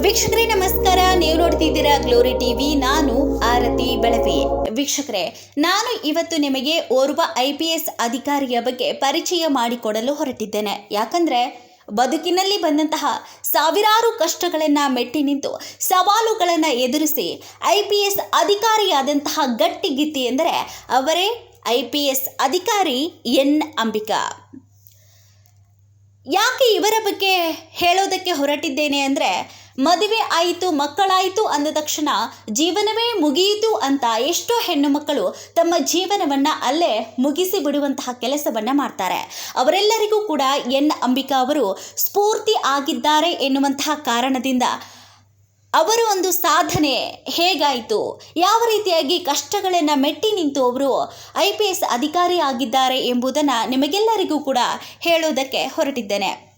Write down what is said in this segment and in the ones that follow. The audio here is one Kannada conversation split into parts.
ವೀಕ್ಷಕರೇ, ನಮಸ್ಕಾರ. ನೀವು ನೋಡ್ತಿದ್ದೀರಾ ಗ್ಲೋರಿ ಟಿವಿ. ನಾನು ಆರತಿ ಬೆಳವೆ. ವೀಕ್ಷಕರೇ, ನಾನು ಇವತ್ತು ನಿಮಗೆ ಓರ್ವ ಐ ಪಿ ಎಸ್ ಅಧಿಕಾರಿಯ ಬಗ್ಗೆ ಪರಿಚಯ ಮಾಡಿಕೊಡಲು ಹೊರಟಿದ್ದೇನೆ. ಯಾಕಂದ್ರೆ, ಬದುಕಿನಲ್ಲಿ ಬಂದಂತಹ ಸಾವಿರಾರು ಕಷ್ಟಗಳನ್ನು ಮೆಟ್ಟಿ ನಿಂತು ಸವಾಲುಗಳನ್ನು ಎದುರಿಸಿ ಐ ಪಿ ಎಸ್ ಅಧಿಕಾರಿಯಾದಂತಹ ಗಟ್ಟಿಗಿತ್ತಿ ಎಂದರೆ ಅವರೇ ಐ ಪಿ ಎಸ್ ಅಧಿಕಾರಿ ಎನ್. ಅಂಬಿಕಾ. ಯಾಕೆ ಇವರ ಬಗ್ಗೆ ಹೇಳೋದಕ್ಕೆ ಹೊರಟಿದ್ದೇನೆ ಅಂದರೆ, ಮದುವೆ ಆಯಿತು, ಮಕ್ಕಳಾಯಿತು ಅಂದ ತಕ್ಷಣ ಜೀವನವೇ ಮುಗಿಯಿತು ಅಂತ ಎಷ್ಟೋ ಹೆಣ್ಣು ಮಕ್ಕಳು ತಮ್ಮ ಜೀವನವನ್ನು ಅಲ್ಲೇ ಮುಗಿಸಿ ಬಿಡುವಂತಹ ಕೆಲಸವನ್ನು ಮಾಡ್ತಾರೆ. ಅವರೆಲ್ಲರಿಗೂ ಕೂಡ ಎನ್ ಅಂಬಿಕಾ ಅವರು ಸ್ಫೂರ್ತಿ ಆಗಿದ್ದಾರೆ ಎನ್ನುವಂತಹ ಕಾರಣದಿಂದ ಅವರ ಒಂದು ಸಾಧನೆ. ಹೇಗಾಯಿತು? ಯಾವ ರೀತಿಯಾಗಿ ಕಷ್ಟಗಳನ್ನು ಮೆಟ್ಟಿ ನಿಂತು ಅವರು ಐ ಪಿ ಎಸ್ ಅಧಿಕಾರಿ ಆಗಿದ್ದಾರೆ ಎಂಬುದನ್ನು ನಿಮಗೆಲ್ಲರಿಗೂ ಕೂಡ ಹೇಳೋದಕ್ಕೆ ಹೊರಟಿದ್ದೇನೆ.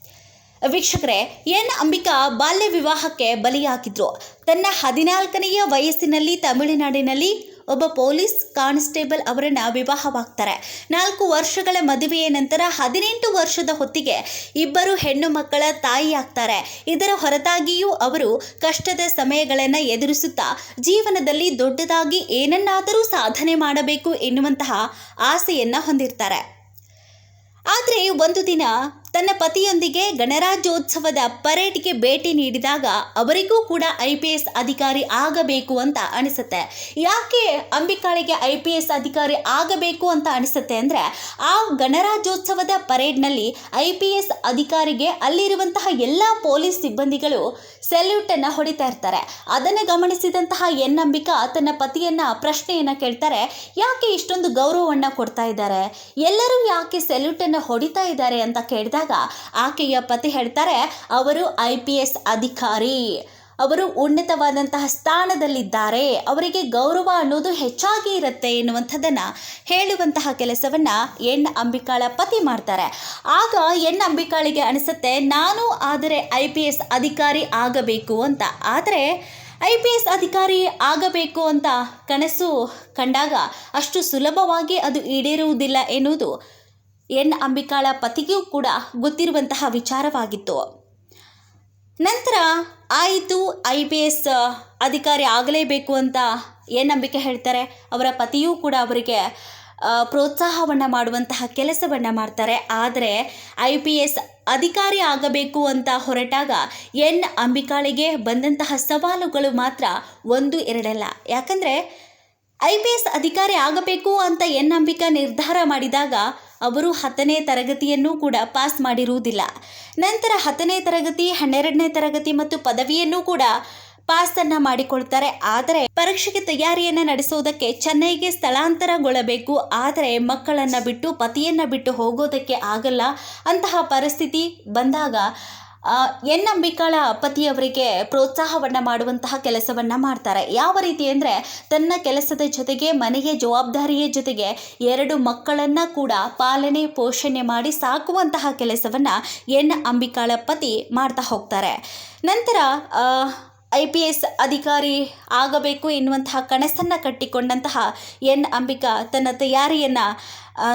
ವೀಕ್ಷಕರೇ, ಎನ್. ಅಂಬಿಕಾ ಬಾಲ್ಯ ವಿವಾಹಕ್ಕೆ ಬಲಿಯಾಗಿದ್ರು. ತನ್ನ ಹದಿನಾಲ್ಕನೆಯ ವಯಸ್ಸಿನಲ್ಲಿ ತಮಿಳುನಾಡಿನಲ್ಲಿ ಒಬ್ಬ ಪೊಲೀಸ್ ಕಾನ್ಸ್ಟೇಬಲ್ ಅವರನ್ನು ವಿವಾಹವಾಗ್ತಾರೆ. ನಾಲ್ಕು ವರ್ಷಗಳ ಮದುವೆಯ ನಂತರ ಹದಿನೆಂಟು ವರ್ಷದ ಹೊತ್ತಿಗೆ ಇಬ್ಬರು ಹೆಣ್ಣು ಮಕ್ಕಳ ತಾಯಿಯಾಗ್ತಾರೆ. ಇದರ ಹೊರತಾಗಿಯೂ ಅವರು ಕಷ್ಟದ ಸಮಯಗಳನ್ನು ಎದುರಿಸುತ್ತಾ ಜೀವನದಲ್ಲಿ ದೊಡ್ಡದಾಗಿ ಏನನ್ನಾದರೂ ಸಾಧನೆ ಮಾಡಬೇಕು ಎನ್ನುವಂತಹ ಆಸೆಯನ್ನು ಹೊಂದಿರ್ತಾರೆ. ಆದರೆ ಒಂದು ದಿನ ತನ್ನ ಪತಿಯೊಂದಿಗೆ ಗಣರಾಜ್ಯೋತ್ಸವದ ಪರೇಡ್ಗೆ ಭೇಟಿ ನೀಡಿದಾಗ ಅವರಿಗೂ ಕೂಡ ಐ ಪಿ ಎಸ್ ಅಧಿಕಾರಿ ಆಗಬೇಕು ಅಂತ ಅನಿಸುತ್ತೆ. ಯಾಕೆ ಅಂಬಿಕಾಳಿಗೆ ಐ ಪಿ ಎಸ್ ಅಧಿಕಾರಿ ಆಗಬೇಕು ಅಂತ ಅನಿಸುತ್ತೆ ಅಂದರೆ ಆ ಗಣರಾಜ್ಯೋತ್ಸವದ ಪರೇಡ್ನಲ್ಲಿ ಐ ಪಿ ಎಸ್ ಅಧಿಕಾರಿಗೆ ಅಲ್ಲಿರುವಂತಹ ಎಲ್ಲ ಪೊಲೀಸ್ ಸಿಬ್ಬಂದಿಗಳು ಸೆಲ್ಯೂಟನ್ನು ಹೊಡಿತಾ ಇರ್ತಾರೆ. ಅದನ್ನು ಗಮನಿಸಿದಂತಹ ಎನ್ ಅಂಬಿಕಾ ತನ್ನ ಪತಿಯನ್ನು ಪ್ರಶ್ನೆಯನ್ನು ಕೇಳ್ತಾರೆ, ಯಾಕೆ ಇಷ್ಟೊಂದು ಗೌರವವನ್ನು ಕೊಡ್ತಾ ಇದ್ದಾರೆ? ಎಲ್ಲರೂ ಯಾಕೆ ಸೆಲ್ಯೂಟನ್ನು ಹೊಡಿತಾ ಇದ್ದಾರೆ? ಅಂತ ಕೇಳಿದಾಗ ಆಕೆಯ ಪತಿ ಹೇಳ್ತಾರೆ, ಅವರು ಐ ಪಿ ಎಸ್ ಅಧಿಕಾರಿ. ಅವರು ಉನ್ನತವಾದಂತಹ ಸ್ಥಾನದಲ್ಲಿದ್ದಾರೆ. ಅವರಿಗೆ ಗೌರವ ಅನ್ನೋದು ಹೆಚ್ಚಾಗಿ ಇರುತ್ತೆ ಎನ್ನುವಂಥದ್ದನ್ನು ಹೇಳುವಂತಹ ಕೆಲಸವನ್ನು ಎನ್ ಅಂಬಿಕಾಳ ಪತಿ ಮಾಡ್ತಾರೆ. ಆಗ ಎಣ್ಣ ಅಂಬಿಕಾಳಿಗೆ ಅನಿಸುತ್ತೆ, ನಾನು ಆದರೆ ಐ ಪಿ ಎಸ್ ಅಧಿಕಾರಿ ಆಗಬೇಕು ಅಂತ. ಆದರೆ ಐ ಪಿ ಎಸ್ ಅಧಿಕಾರಿ ಆಗಬೇಕು ಅಂತ ಕನಸು ಕಂಡಾಗ ಅಷ್ಟು ಸುಲಭವಾಗಿ ಅದು ಈಡೇರುವುದಿಲ್ಲ ಎನ್ನುವುದು ಎನ್. ಅಂಬಿಕಾಳ ಪತಿಗೂ ಕೂಡ ಗೊತ್ತಿರುವಂತಹ ವಿಚಾರವಾಗಿತ್ತು. ನಂತರ ಆಯಿತು, ಐ ಪಿ ಎಸ್ ಅಧಿಕಾರಿ ಆಗಲೇಬೇಕು ಅಂತ ಏನು ನಂಬಿಕೆ ಹೇಳ್ತಾರೆ. ಅವರ ಪತಿಯೂ ಕೂಡ ಅವರಿಗೆ ಪ್ರೋತ್ಸಾಹವನ್ನು ಮಾಡುವಂತಹ ಕೆಲಸವನ್ನು ಮಾಡ್ತಾರೆ. ಆದರೆ ಐ ಪಿ ಎಸ್ ಅಧಿಕಾರಿ ಆಗಬೇಕು ಅಂತ ಹೊರಟಾಗ ಎನ್. ಅಂಬಿಕಾಳಿಗೆ ಬಂದಂತಹ ಸವಾಲುಗಳು ಮಾತ್ರ ಒಂದು, ಎರಡಲ್ಲ. ಯಾಕಂದರೆ ಐ ಪಿ ಎಸ್ ಅಧಿಕಾರಿ ಆಗಬೇಕು ಅಂತ ಎನ್. ಅಂಬಿಕಾ ನಿರ್ಧಾರ ಮಾಡಿದಾಗ ಅವರು ಹತ್ತನೇ ತರಗತಿಯನ್ನು ಕೂಡ ಪಾಸ್ ಮಾಡಿರುವುದಿಲ್ಲ. ನಂತರ ಹತ್ತನೇ ತರಗತಿ, ಹನ್ನೆರಡನೇ ತರಗತಿ ಮತ್ತು ಪದವಿಯನ್ನು ಕೂಡ ಪಾಸನ್ನು ಮಾಡಿಕೊಳ್ತಾರೆ. ಆದರೆ ಪರೀಕ್ಷೆಗೆ ತಯಾರಿಯನ್ನು ನಡೆಸೋದಕ್ಕೆ ಚೆನ್ನೈಗೆ ಸ್ಥಳಾಂತರಗೊಳ್ಳಬೇಕು. ಆದರೆ ಮಕ್ಕಳನ್ನು ಬಿಟ್ಟು, ಪತಿಯನ್ನು ಬಿಟ್ಟು ಹೋಗೋದಕ್ಕೆ ಆಗಲ್ಲ. ಅಂತಹ ಪರಿಸ್ಥಿತಿ ಬಂದಾಗ ಎನ್ ಅಂಬಿಕಾಳ ಪತಿಯವರಿಗೆ ಪ್ರೋತ್ಸಾಹವನ್ನು ಮಾಡುವಂತಹ ಕೆಲಸವನ್ನು ಮಾಡ್ತಾರೆ. ಯಾವ ರೀತಿ ಅಂದರೆ ತನ್ನ ಕೆಲಸದ ಜೊತೆಗೆ ಮನೆಯ ಜವಾಬ್ದಾರಿಯ ಜೊತೆಗೆ ಎರಡು ಮಕ್ಕಳನ್ನು ಕೂಡ ಪಾಲನೆ, ಪೋಷಣೆ ಮಾಡಿ ಸಾಕುವಂತಹ ಕೆಲಸವನ್ನು ಎನ್ ಅಂಬಿಕಾಳ ಪತಿ ಮಾಡ್ತಾ ಹೋಗ್ತಾರೆ. ನಂತರ ಐ ಪಿ ಎಸ್ ಅಧಿಕಾರಿ ಆಗಬೇಕು ಎನ್ನುವಂತಹ ಕನಸನ್ನು ಕಟ್ಟಿಕೊಂಡಂತಹ ಎನ್ ಅಂಬಿಕಾ ತನ್ನ ತಯಾರಿಯನ್ನು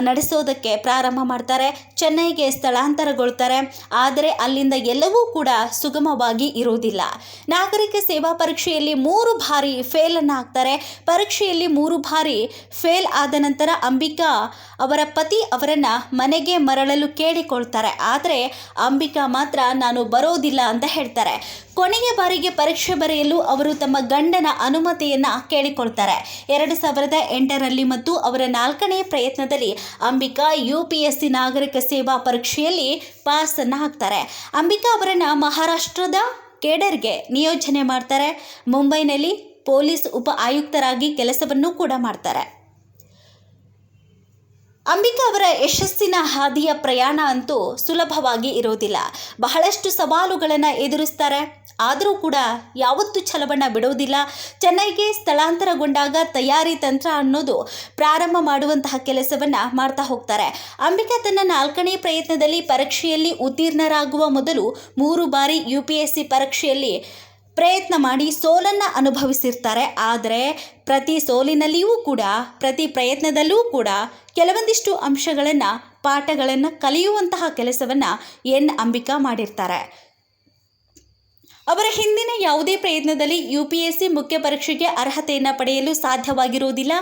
ನಡೆಸೋದಕ್ಕೆ ಪ್ರಾರಂಭ ಮಾಡ್ತಾರೆ, ಚೆನ್ನೈಗೆ ಸ್ಥಳಾಂತರಗೊಳ್ತಾರೆ. ಆದರೆ ಅಲ್ಲಿಂದ ಎಲ್ಲವೂ ಕೂಡ ಸುಗಮವಾಗಿ ಇರುವುದಿಲ್ಲ. ನಾಗರಿಕ ಸೇವಾ ಪರೀಕ್ಷೆಯಲ್ಲಿ ಮೂರು ಬಾರಿ ಫೇಲನ್ನು ಹಾಕ್ತಾರೆ. ಪರೀಕ್ಷೆಯಲ್ಲಿ ಮೂರು ಬಾರಿ ಫೇಲ್ ಆದ ನಂತರ ಅಂಬಿಕಾ ಅವರ ಪತಿ ಅವರನ್ನು ಮನೆಗೆ ಮರಳಲು ಕೇಳಿಕೊಳ್ತಾರೆ. ಆದರೆ ಅಂಬಿಕಾ ಮಾತ್ರ ನಾನು ಬರೋದಿಲ್ಲ ಅಂತ ಹೇಳ್ತಾರೆ. ಕೊನೆಯ ಬಾರಿಗೆ ಪರೀಕ್ಷೆ ಬರೆಯಲು ಅವರು ತಮ್ಮ ಗಂಡನ ಅನುಮತಿಯನ್ನು ಕೇಳಿಕೊಳ್ತಾರೆ. ಎರಡು ಸಾವಿರದ ಎಂಟರಲ್ಲಿ ಮತ್ತು ಅವರ ನಾಲ್ಕನೇ ಪ್ರಯತ್ನದಲ್ಲಿ Ambika U P S C ನಾಗರಿಕ ಸೇವಾ ಪರೀಕ್ಷೆಯಲ್ಲಿ ಪಾಸನ್ನು ಹಾಕ್ತಾರೆ. ಅಂಬಿಕಾ ಅವರನ್ನು ಮಹಾರಾಷ್ಟ್ರದ ಕೇಡರ್ಗೆ ನಿಯೋಜನೆ ಮಾಡ್ತಾರೆ. ಮುಂಬೈನಲ್ಲಿ ಪೊಲೀಸ್ ಉಪ ಆಯುಕ್ತರಾಗಿ ಕೆಲಸವನ್ನು ಕೂಡ ಮಾಡ್ತಾರೆ. ಅಂಬಿಕಾ ಅವರ ಯಶಸ್ಸಿನ ಹಾದಿಯ ಪ್ರಯಾಣ ಅಂತೂ ಸುಲಭವಾಗಿ ಇರೋದಿಲ್ಲ ಬಹಳಷ್ಟು ಸವಾಲುಗಳನ್ನು ಎದುರಿಸ್ತಾರೆ. ಆದರೂ ಕೂಡ ಯಾವತ್ತೂ ಛಲವನ್ನ ಬಿಡೋದಿಲ್ಲ ಚೆನ್ನೈಗೆ ಸ್ಥಳಾಂತರಗೊಂಡಾಗ ತಯಾರಿ ತಂತ್ರ ಅನ್ನೋದು ಪ್ರಾರಂಭ ಮಾಡುವಂತಹ ಕೆಲಸವನ್ನು ಮಾಡ್ತಾ ಹೋಗ್ತಾರೆ. ಅಂಬಿಕಾ ತನ್ನ ನಾಲ್ಕನೇ ಪ್ರಯತ್ನದಲ್ಲಿ ಪರೀಕ್ಷೆಯಲ್ಲಿ ಉತ್ತೀರ್ಣರಾಗುವ ಮೊದಲು ಮೂರು ಬಾರಿ ಯು ಪಿ ಎಸ್ ಸಿ ಪರೀಕ್ಷೆಯಲ್ಲಿ ಪ್ರಯತ್ನ ಮಾಡಿ ಸೋಲನ್ನು ಅನುಭವಿಸಿರ್ತಾರೆ. ಆದರೆ ಪ್ರತಿ ಸೋಲಿನಲ್ಲಿಯೂ ಕೂಡ, ಪ್ರತಿ ಪ್ರಯತ್ನದಲ್ಲೂ ಕೂಡ ಕೆಲವೊಂದಿಷ್ಟು ಅಂಶಗಳನ್ನು, ಪಾಠಗಳನ್ನು ಕಲಿಯುವಂತಹ ಕೆಲಸವನ್ನು ಎನ್ ಅಂಬಿಕಾ ಮಾಡಿರ್ತಾರೆ. ಅವರ ಹಿಂದಿನ ಯಾವುದೇ ಪ್ರಯತ್ನದಲ್ಲಿ ಯು ಪಿ ಎಸ್ ಸಿ ಮುಖ್ಯ ಪರೀಕ್ಷೆಗೆ ಅರ್ಹತೆಯನ್ನು ಪಡೆಯಲು ಸಾಧ್ಯವಾಗಿರುವುದಿಲ್ಲ.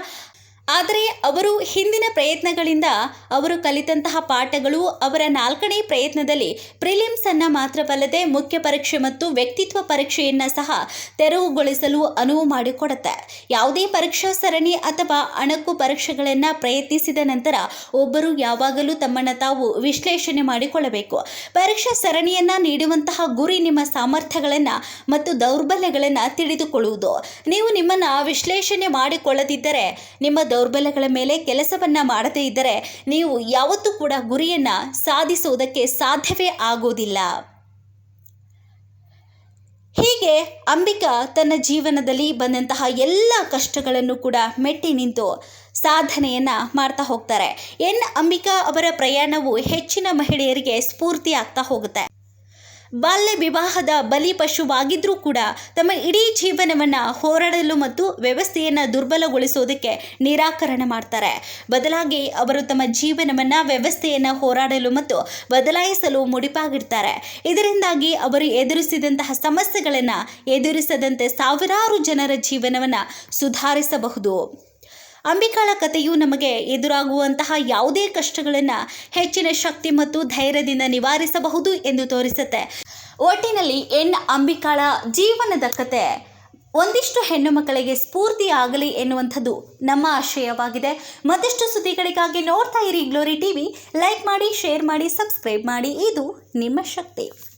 ಆದರೆ ಅವರು ಹಿಂದಿನ ಪ್ರಯತ್ನಗಳಿಂದ ಅವರು ಕಲಿತಂತಹ ಪಾಠಗಳು ಅವರ ನಾಲ್ಕನೇ ಪ್ರಯತ್ನದಲ್ಲಿ ಪ್ರಿಲಿಮ್ಸ್ ಅನ್ನ ಮಾತ್ರವಲ್ಲದೆ ಮುಖ್ಯ ಪರೀಕ್ಷೆ ಮತ್ತು ವ್ಯಕ್ತಿತ್ವ ಪರೀಕ್ಷೆಯನ್ನ ಸಹ ತೆರವುಗೊಳಿಸಲು ಅನುವು ಮಾಡಿಕೊಡುತ್ತೆ. ಯಾವುದೇ ಪರೀಕ್ಷಾ ಸರಣಿ ಅಥವಾ ಅಣಕು ಪರೀಕ್ಷೆಗಳನ್ನು ಪ್ರಯತ್ನಿಸಿದ ನಂತರ ಒಬ್ಬರು ಯಾವಾಗಲೂ ತಮ್ಮನ್ನು ತಾವು ವಿಶ್ಲೇಷಣೆ ಮಾಡಿಕೊಳ್ಳಬೇಕು. ಪರೀಕ್ಷಾ ಸರಣಿಯನ್ನ ನೀಡುವಂತಹ ಗುರಿ ನಿಮ್ಮ ಸಾಮರ್ಥ್ಯಗಳನ್ನು ಮತ್ತು ದೌರ್ಬಲ್ಯಗಳನ್ನು ತಿಳಿದುಕೊಳ್ಳುವುದು. ನೀವು ನಿಮ್ಮನ್ನು ವಿಶ್ಲೇಷಣೆ ಮಾಡಿಕೊಳ್ಳದಿದ್ದರೆ ನಿಮ್ಮ ದೌರ್ಬಲ್ಯಗಳ ಮೇಲೆ ಕೆಲಸವನ್ನು ಮಾಡದೇ ಇದ್ದರೆ ನೀವು ಯಾವತ್ತೂ ಕೂಡ ಗುರಿಯನ್ನ ಸಾಧಿಸುವುದಕ್ಕೆ ಸಾಧ್ಯವೇ ಆಗೋದಿಲ್ಲ. ಹೀಗೆ ಅಂಬಿಕಾ ತನ್ನ ಜೀವನದಲ್ಲಿ ಬಂದಂತಹ ಎಲ್ಲ ಕಷ್ಟಗಳನ್ನು ಕೂಡ ಮೆಟ್ಟಿ ನಿಂತು ಸಾಧನೆಯನ್ನು ಮಾಡ್ತಾ ಹೋಗ್ತಾರೆ. ಎನ್ ಅಂಬಿಕಾ ಅವರ ಪ್ರಯಾಣವು ಹೆಚ್ಚಿನ ಮಹಿಳೆಯರಿಗೆ ಸ್ಫೂರ್ತಿ ಆಗ್ತಾ ಹೋಗುತ್ತೆ. ಬಾಲ್ಯ ವಿವಾಹದ ಬಲಿ ಪಶುವಾಗಿದ್ದರೂ ಕೂಡ ತಮ್ಮ ಇಡೀ ಜೀವನವನ್ನು ಹೋರಾಡಲು ಮತ್ತು ವ್ಯವಸ್ಥೆಯನ್ನು ದುರ್ಬಲಗೊಳಿಸೋದಕ್ಕೆ ನಿರಾಕರಣೆ ಮಾಡ್ತಾರೆ. ಬದಲಾಗಿ ಅವರು ತಮ್ಮ ಜೀವನವನ್ನು ವ್ಯವಸ್ಥೆಯನ್ನು ಹೋರಾಡಲು ಮತ್ತು ಬದಲಾಯಿಸಲು ಮುಡಿಪಾಗಿಡ್ತಾರೆ. ಇದರಿಂದಾಗಿ ಅವರು ಎದುರಿಸಿದಂತಹ ಸಮಸ್ಯೆಗಳನ್ನು ಎದುರಿಸದಂತೆ ಸಾವಿರಾರು ಜನರ ಜೀವನವನ್ನು ಸುಧಾರಿಸಬಹುದು. ಅಂಬಿಕಾಳ ಕಥೆಯು ನಮಗೆ ಎದುರಾಗುವಂತಹ ಯಾವುದೇ ಕಷ್ಟಗಳನ್ನು ಹೆಚ್ಚಿನ ಶಕ್ತಿ ಮತ್ತು ಧೈರ್ಯದಿಂದ ನಿವಾರಿಸಬಹುದು ಎಂದು ತೋರಿಸುತ್ತೆ. ಒಟ್ಟಿನಲ್ಲಿ ಎನ್ ಅಂಬಿಕಾಳ ಜೀವನದ ಕತೆ. ಒಂದಿಷ್ಟು ಹೆಣ್ಣು ಮಕ್ಕಳಿಗೆ ಸ್ಫೂರ್ತಿ ಆಗಲಿ ಎನ್ನುವಂಥದ್ದು ನಮ್ಮ ಆಶಯವಾಗಿದೆ. ಮತ್ತಷ್ಟು ಸುದ್ದಿಗಳಿಗಾಗಿ ನೋಡ್ತಾ ಇರಿ ಗ್ಲೋರಿ ಟಿವಿ ಲೈಕ್ ಮಾಡಿ ಶೇರ್ ಮಾಡಿ ಸಬ್ಸ್ಕ್ರೈಬ್ ಮಾಡಿ. ಇದು ನಿಮ್ಮ ಶಕ್ತಿ.